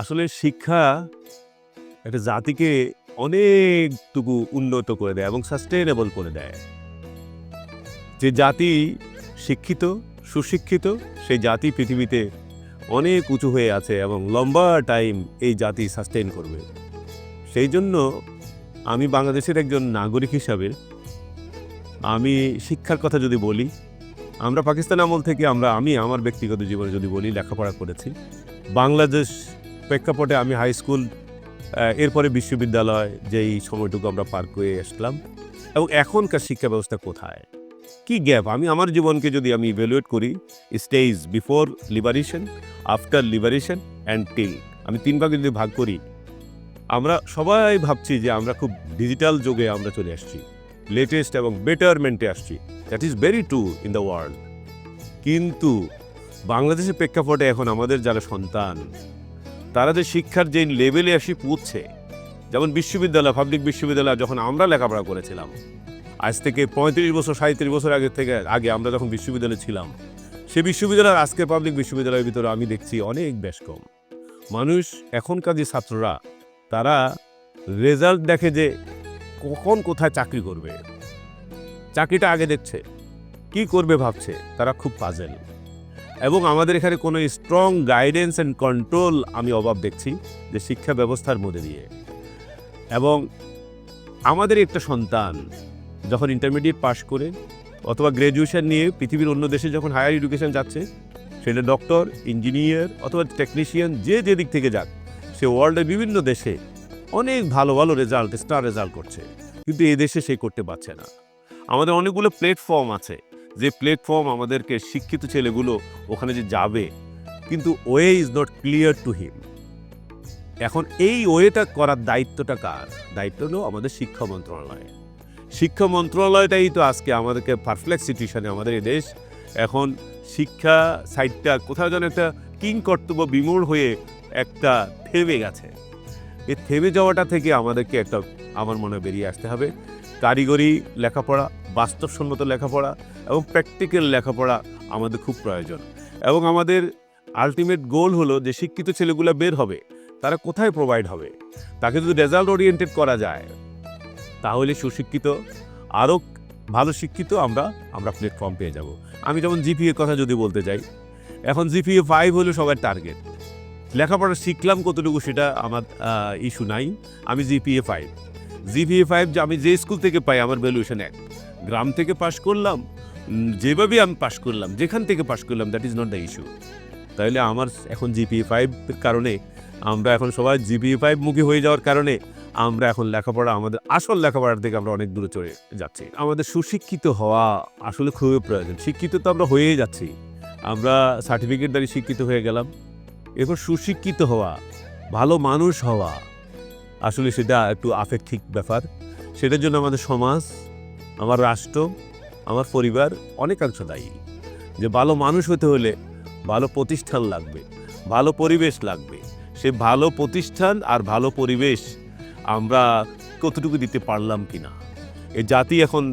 আসলে শিক্ষা একটা জাতিকে অনেকটুকু উন্নত করে দেয় এবং সাস্টেনেবল করে দেয়। যে জাতি শিক্ষিত, সুশিক্ষিত, সেই জাতি পৃথিবীতে অনেক উঁচু হয়ে আছে এবং লম্বা টাইম এই জাতি সাস্টেন করবে। সেই জন্য আমি বাংলাদেশের একজন নাগরিক হিসাবে আমি শিক্ষার কথা যদি বলি, আমরা পাকিস্তান আমল থেকে আমরা, আমি আমার ব্যক্তিগত জীবনে যদি বলি, লেখাপড়া করেছি। বাংলাদেশ প্রেক্ষাপটে আমি হাই স্কুল এরপরে বিশ্ববিদ্যালয় যেই সময়টুকু আমরা পার করে আসলাম, এবং এখনকার শিক্ষা ব্যবস্থা কোথায়? কি গ্যাপ আমি আমার জীবনকে যদি আমি ইভ্যালুয়েট করি stage before liberation after liberation and till আমি তিন ভাগে যদি ভাগ করি, আমরা সবাই ভাবছি যে আমরা খুব ডিজিটাল যুগে আমরা চলে আসছি লেটেস্ট এবং বেটারমেন্টে আসছি। That is very true in the world কিন্তু বাংলাদেশের প্রেক্ষাপটে এখন আমাদের যারা সন্তান তারা যে শিক্ষার যে লেভেলে এসে পৌঁছছে যেমন বিশ্ববিদ্যালয় পাবলিক বিশ্ববিদ্যালয়, যখন আমরা লেখাপড়া করেছিলাম, আজ থেকে পঁয়ত্রিশ বছর সাঁত্রিশ বছর আগে থেকে, আগে আমরা যখন বিশ্ববিদ্যালয়ে ছিলাম, সে বিশ্ববিদ্যালয় আজকে পাবলিক বিশ্ববিদ্যালয়ের ভিতরে আমি দেখছি অনেক বেশ কম মানুষ, এখনকার যে ছাত্ররা, তারা রেজাল্ট দেখে যে কখন কোথায় চাকরি করবে। চাকরিটা আগে দেখছে, কি করবে ভাবছে, তারা খুব পাজেল এবং আমাদের এখানে কোনো স্ট্রং গাইডেন্স অ্যান্ড কন্ট্রোল আমি অভাব দেখছি যে শিক্ষা ব্যবস্থার মধ্যে দিয়ে। এবং আমাদের একটা সন্তান যখন ইন্টারমিডিয়েট পাশ করে অথবা গ্র্যাজুয়েশন নিয়ে পৃথিবীর অন্য দেশে যখন হায়ার এডুকেশন যাচ্ছে, সেটা ডক্টর ইঞ্জিনিয়ার অথবা টেকনিশিয়ান যে যে দিক থেকে যাক, সে ওয়ার্ল্ডের বিভিন্ন দেশে অনেক ভালো ভালো রেজাল্ট স্টার রেজাল্ট করছে। কিন্তু এদেশে সে করতে পারছে না। আমাদের অনেকগুলো প্ল্যাটফর্ম আছে। যে প্ল্যাটফর্ম আমাদেরকে শিক্ষিত ছেলেগুলো ওখানে যে যাবে, কিন্তু way is not clear to him এখন এই ওয়েটা করার দায়িত্বটা কার? দায়িত্ব হলো আমাদের শিক্ষা মন্ত্রণালয়। শিক্ষা মন্ত্রণালয়টাই তো আজকে আমাদেরকে পারফ্লেক্স সিচুয়েশনে আমাদের এই দেশ এখন শিক্ষা সাইডটা কোথাও যেন একটা কিং কর্তব্য বিমূঢ় হয়ে একটা থেমে গেছে। এই থেমে যাওয়াটা থেকে আমাদেরকে একটা, আমার মনে বেরিয়ে আসতে হবে। কারিগরি, লেখাপড়া বাস্তবসম্মত লেখাপড়া এবং প্র্যাকটিক্যাল লেখাপড়া আমাদের খুব প্রয়োজন। এবং আমাদের আলটিমেট গোল হলো যে শিক্ষিত ছেলেগুলো বের হবে, তারা কোথায় প্রোভাইড হবে? তাকে যদি রেজাল্ট ওরিয়েন্টেড করা যায়, তাহলে সুশিক্ষিত আরও ভালো শিক্ষিত আমরা আমরা প্ল্যাটফর্ম পেয়ে যাব। আমি যেমন জিপিএ কথা যদি বলতে যাই, এখন জিপিএ ফাইভ হলো সবার টার্গেট লেখাপড়া শিখলাম কতটুকু সেটা আমার ইস্যু নাই। আমি জিপিএ ফাইভ জিপিএ ফাইভ আমি যে স্কুল থেকে পাই, আমার ভ্যালুয়েশন এক। গ্রাম থেকে পাশ করলাম যেভাবে আমি পাশ করলাম, যেখান থেকে পাশ করলাম that is not the issue তাহলে আমার এখন জিপিএ ফাইভের কারণে, আমরা এখন সবাই জিপিএ ফাইভ মুখী হয়ে যাওয়ার কারণে, আমরা এখন লেখাপড়া, আমাদের আসল লেখাপড়ার থেকে আমরা অনেক দূরে চলে যাচ্ছি। আমাদের সুশিক্ষিত হওয়া আসলে খুবই প্রয়োজন। শিক্ষিত তো আমরা হয়েই যাচ্ছি। আমরা সার্টিফিকেট দ্বারা শিক্ষিত হয়ে গেলাম। এরপর সুশিক্ষিত হওয়া, ভালো মানুষ হওয়া, আসলে সেটা একটু আপেক্ষিক ব্যাপার। সেটার জন্য আমাদের সমাজ আমার রাষ্ট্র, আমার পরিবার অনেকাংশ দায়ী। যে ভালো মানুষ হতে হলে ভালো প্রতিষ্ঠান লাগবে, ভালো পরিবেশ লাগবে। সে ভালো প্রতিষ্ঠান আর ভালো পরিবেশ আমরা কতটুকু দিতে পারলাম কি না এ জাতি এখন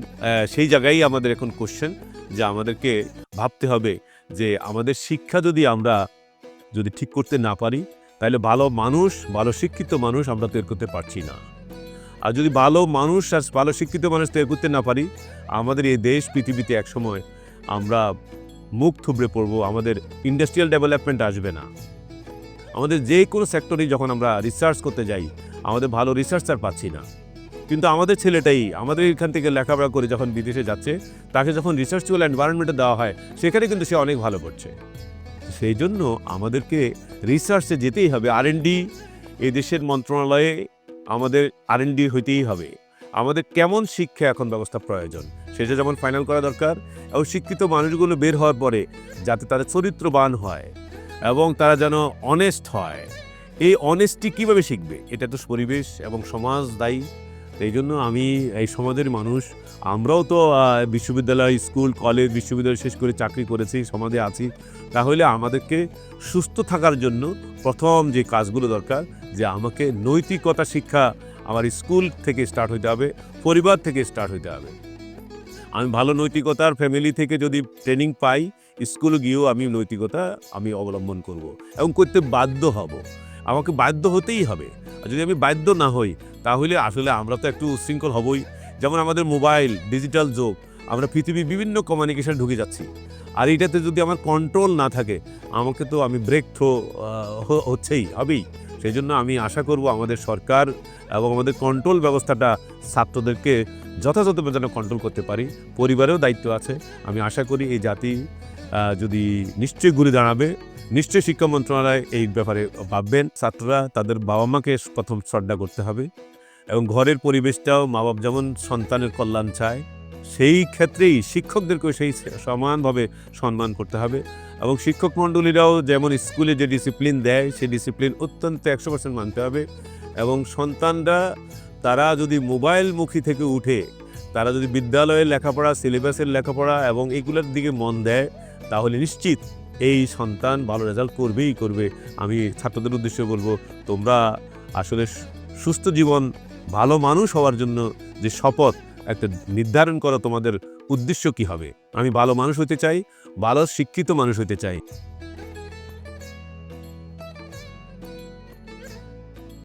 সেই জায়গায় আমাদের এখন কোশ্চেন যে আমাদেরকে ভাবতে হবে যে আমাদের শিক্ষা যদি আমরা যদি ঠিক করতে না পারি, তাহলে ভালো মানুষ, ভালো শিক্ষিত মানুষ আমরা তৈরি করতে পারছি না। আর যদি ভালো মানুষ আর ভালো শিক্ষিত মানুষ তৈরি করতে না পারি, আমাদের এই দেশ পৃথিবীতে একসময় আমরা মুখ থুবড়ে পড়ব, আমাদের ইন্ডাস্ট্রিয়াল ডেভেলপমেন্ট আসবে না। আমাদের যে কোনো সেক্টরেই যখন আমরা রিসার্চ করতে যাই, আমাদের ভালো রিসার্চার পাচ্ছি না। কিন্তু আমাদের ছেলেটাই, আমাদের এখান থেকে লেখাপড়া করে যখন বিদেশে যাচ্ছে, তাকে যখন রিসার্চুয়াল এনভায়রনমেন্টে দেওয়া হয়, সেখানে কিন্তু সে অনেক ভালো করছে সেই জন্য আমাদেরকে রিসার্চে যেতেই হবে। আর এন ডি এই দেশের মন্ত্রণালয়ে আমাদের আর ডি হইতেই হবে। আমাদের কেমন শিক্ষা এখন ব্যবস্থা প্রয়োজন, সেটা যেমন ফাইনাল করা দরকার, এবং শিক্ষিত মানুষগুলো বের হওয়ার পরে যাতে তারা চরিত্রবান হয়, এবং তারা যেন অনেস্ট হয়। এই অনেস্টি কীভাবে শিখবে? এটা তো পরিবেশ এবং সমাজ দায়ী। এই জন্য আমি এই সমাজের মানুষ, আমরাও তো বিশ্ববিদ্যালয়, স্কুল, কলেজ, বিশ্ববিদ্যালয় শেষ করে চাকরি করেছি, সমাজে আছি। তাহলে আমাদেরকে সুস্থ থাকার জন্য প্রথম যে কাজগুলো দরকার যে আমাকে নৈতিকতা শিক্ষা আমার স্কুল থেকে স্টার্ট হইতে হবে, পরিবার থেকে স্টার্ট হইতে হবে। আমি ভালো নৈতিকতার ফ্যামিলি থেকে যদি ট্রেনিং পাই, স্কুলে গিয়েও আমি নৈতিকতা আমি অবলম্বন করব এবং করতে বাধ্য হব। আমাকে বাধ্য হতেই হবে। আর যদি আমি বাধ্য না হই, তাহলে আসলে আমরা তো একটু উচ্ছৃঙ্খল হবই। যেমন আমাদের মোবাইল ডিজিটাল যোগ, আমরা পৃথিবীর বিভিন্ন কমিউনিকেশন ঢুকে যাচ্ছি। আর এটাতে যদি আমার কন্ট্রোল না থাকে, আমাকে তো আমি ব্রেক থ্রো হচ্ছেই, হবেই। সেই জন্য আমি আশা করব আমাদের সরকার এবং আমাদের কন্ট্রোল ব্যবস্থাটা ছাত্রদেরকে যথাযথভাবে যেন কন্ট্রোল করতে পারি। পরিবারেও দায়িত্ব আছে। আমি আশা করি এই জাতি যদি নিশ্চয়ই ঘুরে দাঁড়াবে, নিশ্চয়ই শিক্ষা মন্ত্রণালয় এই ব্যাপারে ভাববেন। ছাত্ররা তাদের বাবা মাকে প্রথম শ্রদ্ধা করতে হবে এবং ঘরের পরিবেশটাও মা বাপ যেমন সন্তানের কল্যাণ চায় সেই ক্ষেত্রেই শিক্ষকদেরকেও সেই সমানভাবে সম্মান করতে হবে এবং শিক্ষক মণ্ডলীরাও যেমন স্কুলে যে ডিসিপ্লিন দেয়, সেই ডিসিপ্লিন অত্যন্ত একশো পার্সেন্ট মানতে হবে এবং সন্তানরা, তারা যদি মোবাইলমুখী থেকে উঠে, তারা যদি বিদ্যালয়ের লেখাপড়া সিলেবাসের লেখাপড়া এবং এগুলোর দিকে মন দেয়, তাহলে নিশ্চিত এই সন্তান ভালো রেজাল্ট করবেই করবে। আমি ছাত্রদের উদ্দেশ্যে বলব, তোমরা আসলে সুস্থ জীবন, ভালো মানুষ হওয়ার জন্য যে শপথ একটা নির্ধারণ করা তোমাদের উদ্দেশ্য কি হবে? আমি ভালো মানুষ হতে চাই, ভালো শিক্ষিত মানুষ হতে চাই।